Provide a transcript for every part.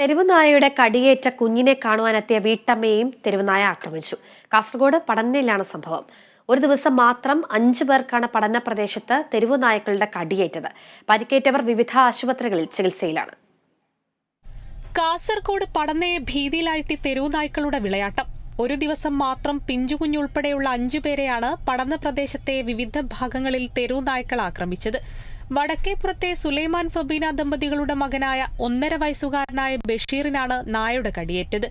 തെരുവുനായയുടെ കടിയേറ്റ കുഞ്ഞിനെ കാണുവാനെത്തിയ വീട്ടമ്മയെയും തെരുവുനായ ആക്രമിച്ചു. കാസർഗോഡ് പടന്നയിലാണ് സംഭവം. ഒരു ദിവസം മാത്രം അഞ്ചു പേർക്കാണ് പഠന പ്രദേശത്ത് തെരുവുനായകളുടെ കടിയേറ്റത്. പരിക്കേറ്റവർ വിവിധ ആശുപത്രികളിൽ ചികിത്സയിലാണ്. കാസർഗോഡ് പടന്നയെ ഭീതിയിലാഴ്ത്തി തെരുവുനായ്ക്കളുടെ വിളയാട്ടം. ഒരു ദിവസം മാത്രം പിഞ്ചുകുഞ്ഞുൾപ്പെടെയുള്ള അഞ്ചു പേരെയാണ് പടന്ന പ്രദേശത്തെ വിവിധ ഭാഗങ്ങളിൽ തെരുവുനായ്ക്കൾ ആക്രമിച്ചത്. വടക്കേപ്പുറത്തെ സുലൈമാൻ ഫബീന ദമ്പതികളുടെ മകനായ ഒന്നര വയസ്സുകാരനായ ബഷീറിനാണ് നായയുടെ കടിയേറ്റത്.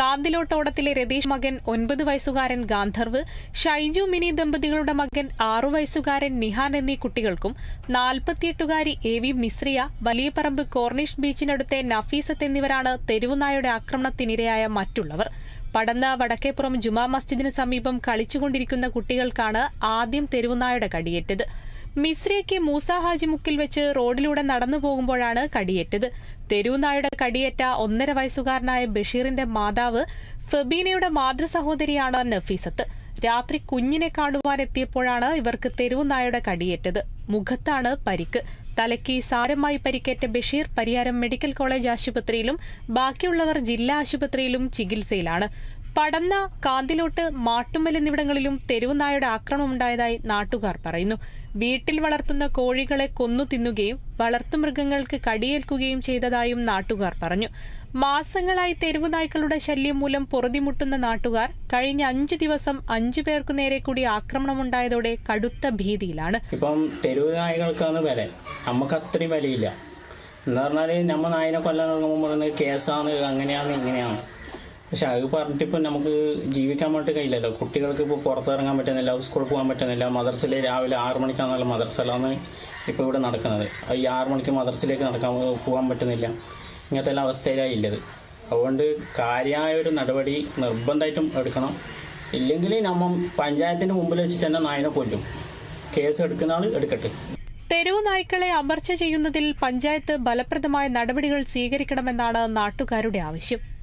കാന്തിലോട്ടോടത്തിലെ രതീഷ് മകൻ ഒൻപത് വയസ്സുകാരൻ ഗാന്ധർവ് ഷൈജു മിനി ദമ്പതികളുടെ മകൻ ആറു വയസ്സുകാരൻ നിഹാൻ എന്നീ കുട്ടികൾക്കും നാൽപ്പത്തിയെട്ടുകാരി A V Mishriya Valiyaparamba corniche ബീച്ചിനടുത്തെ Nafeesath എന്നിവരാണ് തെരുവുനായുടെ ആക്രമണത്തിനിരയായ മറ്റുള്ളവർ. പടന്ന വടക്കേപ്പുറം ജുമാ മസ്ജിദിന് സമീപം കളിച്ചുകൊണ്ടിരിക്കുന്ന കുട്ടികൾക്കാണ് ആദ്യം തെരുവുനായുടെ കടിയേറ്റത്. മിസ്രിയയ്ക്ക് മൂസ ഹാജി മുക്കിൽ വെച്ച് റോഡിലൂടെ നടന്നു പോകുമ്പോഴാണ് കടിയേറ്റത്. തെരുവുനായുടെ കടിയേറ്റ ഒന്നര വയസ്സുകാരനായ ബഷീറിന്റെ മാതാവ് ഫെബീനയുടെ മാതൃസഹോദരിയാണ് നഫീസത്ത്. രാത്രി കുഞ്ഞിനെ കാണുവാനെത്തിയപ്പോഴാണ് ഇവർക്ക് തെരുവുനായുടെ കടിയേറ്റത്. മുഖത്താണ് പരിക്ക്. തലയ്ക്ക് സാരമായി പരിക്കേറ്റ ബഷീർ പരിയാരം മെഡിക്കൽ കോളേജ് ആശുപത്രിയിലും ബാക്കിയുള്ളവർ ജില്ലാ ആശുപത്രിയിലും ചികിത്സയിലാണ്. പടന്ന കാന്തിലോട്ട് മാട്ടുമ്മൽ എന്നിവിടങ്ങളിലും തെരുവുനായുടെ ആക്രമണമുണ്ടായതായി നാട്ടുകാർ പറയുന്നു. വീട്ടിൽ വളർത്തുന്ന കോഴികളെ കൊന്നു തിന്നുകയും വളർത്തുമൃഗങ്ങൾക്ക് കടിയേൽക്കുകയും ചെയ്തതായും നാട്ടുകാർ പറഞ്ഞു. മാസങ്ങളായി തെരുവുനായ്ക്കളുടെ ശല്യം മൂലം പൊറുതിമുട്ടുന്ന നാട്ടുകാർ കഴിഞ്ഞ അഞ്ചു ദിവസം അഞ്ചു പേർക്ക് നേരെ കൂടി ആക്രമണമുണ്ടായതോടെ കടുത്ത ഭീതിയിലാണ്. ഇപ്പം തെരുവ് നായകൾക്കാണ് വില. നമുക്ക് അത്രയും വിലയില്ല. എന്ന് പറഞ്ഞാൽ നമ്മൾ നായനെ കൊല്ലാൻ കേസാണ് അങ്ങനെയാണ് ഇങ്ങനെയാണ്. പക്ഷെ അത് പറഞ്ഞിട്ടിപ്പോൾ നമുക്ക് ജീവിക്കാൻ വേണ്ടി കഴിയില്ലല്ലോ. കുട്ടികൾക്ക് ഇപ്പോൾ പുറത്തിറങ്ങാൻ പറ്റുന്നില്ല സ്കൂളിൽ പോകാൻ പറ്റുന്നില്ല. മദർസിലെ രാവിലെ ആറ് മണിക്കാണല്ലോ മദർസലാണ് ഇപ്പോൾ ഇവിടെ നടക്കുന്നത്. ഈ ആറ് മണിക്ക് മദർസിലേക്ക് നടക്കാൻ പോകാൻ പറ്റുന്നില്ല. ഇങ്ങനത്തെ എല്ലാ അവസ്ഥയിലായി ഇല്ലത് അതുകൊണ്ട് കാര്യമായ ഒരു നടപടി നിർബന്ധമായിട്ടും എടുക്കണം. ഇല്ലെങ്കിൽ നമ്മൾ പഞ്ചായത്തിന്റെ മുമ്പിൽ വെച്ചിട്ട് തന്നെ നായനെ കൊല്ലും. കേസ് എടുക്കുന്ന ആൾ എടുക്കട്ടെ. തെരുവു നായ്ക്കളെ അമർച്ച ചെയ്യുന്നതിൽ പഞ്ചായത്ത് ഫലപ്രദമായ നടപടികൾ സ്വീകരിക്കണമെന്നാണ് നാട്ടുകാരുടെ ആവശ്യം.